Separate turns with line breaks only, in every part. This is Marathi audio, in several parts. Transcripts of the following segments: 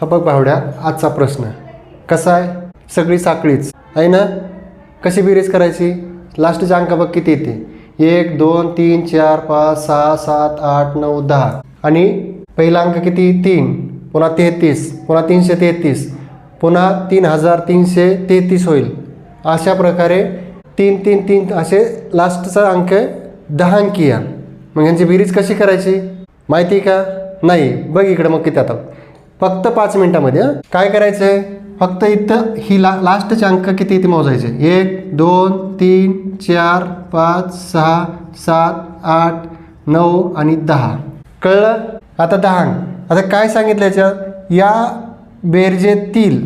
हा बघ भावड्या आजचा प्रश्न. कसा आहे? सगळी साखळीच. आहे ना? कशी बेरीज करायची? लास्टचे अंक बघ किती येते? एक दोन तीन चार पाच सहा सात आठ नऊ दहा. आणि पहिला अंक किती? तीन. पुन्हा तेहतीस. पुन्हा तीनशे तेहतीस. पुन्हा तीन हजार तीनशे तेहतीस होईल. अशा प्रकारे तीन तीन तीन असे लास्टचा अंक दहा अंकी आहे मग यांची बेरीज कशी करायची? माहिती आहे का? नाही. बघ इकडं मग किती आता. फक्त पाच मिनिटामध्ये काय करायचं आहे फक्त इथं ही ला लास्टचे अंक किती इथे मोजायचे. एक दोन तीन चार पाच सहा सात आठ नऊ आणि दहा. कळलं? आता दहा अंक. आता काय सांगितलं याच्यात या बेरजेतील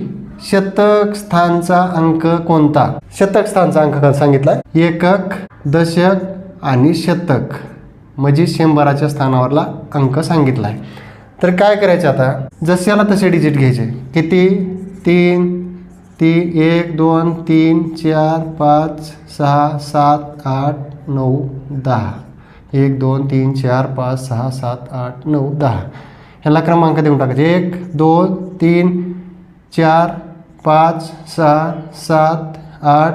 शतक स्थानचा अंक कोणता? शतक स्थानचा अंक सांगितला एकक दशक आणि शतक. म्हणजे शंभराच्या स्थानावरला अंक सांगितला आहे तर काय करायचं आता? जशाला तसे डिजिट घ्यायचे. किती? तीन. ती एक दोन तीन चार पाच सहा सात आठ नऊ दहा. एक दोन तीन चार पाच सहा सात आठ नऊ दहा. ह्याला क्रमांक देऊन टाकायचे. एक दोन तीन चार पाच सहा सात आठ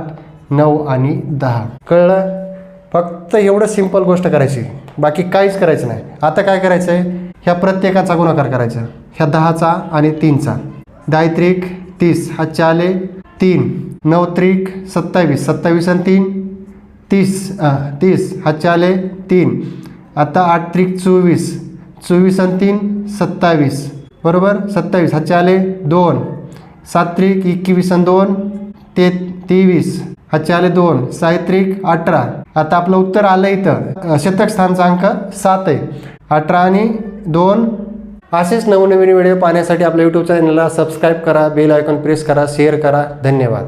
नऊ आणि दहा. कळलं? फक्त एवढं सिंपल गोष्ट करायची. बाकी काहीच करायचं नाही. आता काय करायचं आहे ह्या प्रत्येकाचा गुणाकार करायचा. ह्या दहाचा आणि तीनचा. दायत्रिक तीस हा चाले तीन. नवत्रिक सत्तावीस. सत्तावीस आणि तीन. तीस तीस हा चाले तीन. आता आठ त्रिक चोवीस. चोवीस आणि तीन सत्तावीस. बरोबर? सत्तावीस. हा चाले दोन. सात त्रिक एकवीस आणि दोन. ते तेवीस. हा दोन साहित्रिक अठरा. आता आपलं उत्तर आलं इथं. शतक स्थानचा अंक सात आहे अठरा आणि दोन. असेच नवनवीन व्हिडिओ पाहण्यासाठी आपल्या यूट्यूब चॅनलला सबस्क्राईब करा बेल आयकॉन प्रेस करा शेअर करा. धन्यवाद.